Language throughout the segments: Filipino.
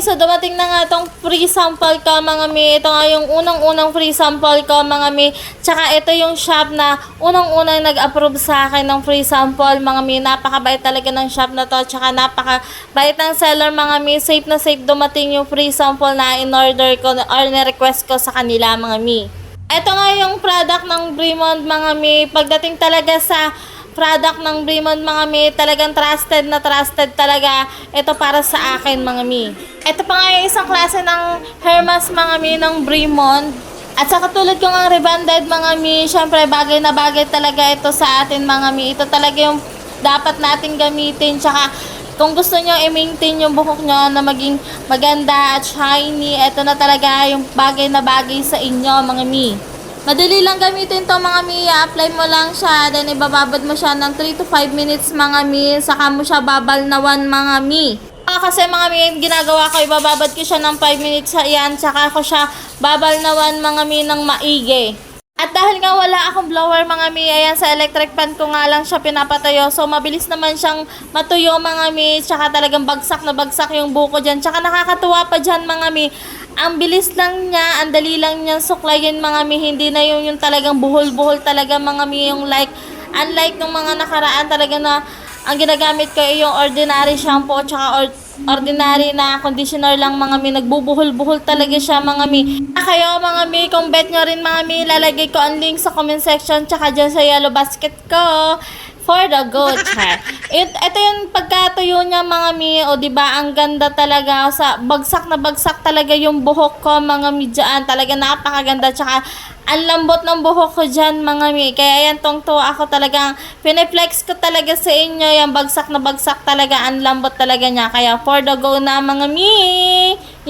so dumating na nga tong free sample ko mga mi. Ito nga yung unang-unang free sample ko mga mi. Tsaka ito yung shop na unang-unang nag-approve sa akin ng free sample mga mi. Napakabait talaga ng shop na to. Tsaka napakabait ng seller mga mi. Safe na safe dumating yung free sample na in-order ko or na-request ko sa kanila mga mi. Ito nga yung product ng Bremond mga mi. Pagdating talaga sa product ng Bremond mga mi, talagang trusted na trusted talaga. Ito para sa akin mga mi. Ito pa nga yung isang klase ng Hermes mga mi ng Bremond. At sa katulad ko ng rebanded mga mi, syempre bagay na bagay talaga ito sa atin mga mi. Ito talaga yung dapat natin gamitin. Tsaka kung gusto nyo i-maintain yung buhok nyo na maging maganda at shiny, ito na talaga yung bagay na bagay sa inyo mga mi. Madali lang gamitin to mga mi. apply mo lang siya, then ibababad mo siya ng 3 to 5 minutes mga mi. Saka mo siya babalnawan mga mi. Ah, kasi mga mi, ginagawa ko, ibababad ko siya ng 5 minutes sa iyan. Saka ko siya babalnawan mga mi ng maigi. At dahil nga wala akong blower mga mi, ayan sa electric pan ko nga lang siya pinapatayo. So mabilis naman siyang matuyo mga mi. Tsaka talagang bagsak na bagsak yung buko dyan. Tsaka nakakatuwa pa dyan mga mi. Ang bilis lang niya, ang dali lang niya suklayin mga mi. Hindi na yung, yung talagang buhol-buhol talaga mga mi. Yung like, unlike nung mga nakaraan talaga na ang ginagamit ko ay yung ordinary shampoo tsaka or- ordinary na conditioner lang mga mi. Nagbubuhol-buhol talaga siya mga mi. Ah, kayo mga mi, kung bet nyo rin mga mi, lalagay ko ang link sa comment section tsaka dyan sa yellow basket ko for the go char. It, ito yung pagkatuyo niya mga mi, o di ba ang ganda talaga sa bagsak na bagsak talaga yung buhok ko mga mi dyan. Talaga napakaganda tsaka ang lambot ng buhok ko dyan mga mi. Kaya yan tong tuwa ako talagang pineflex ko talaga sa inyo yung bagsak na bagsak talaga ang lambot talaga niya. Kaya for the go na mga mi.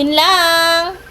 Yun lang.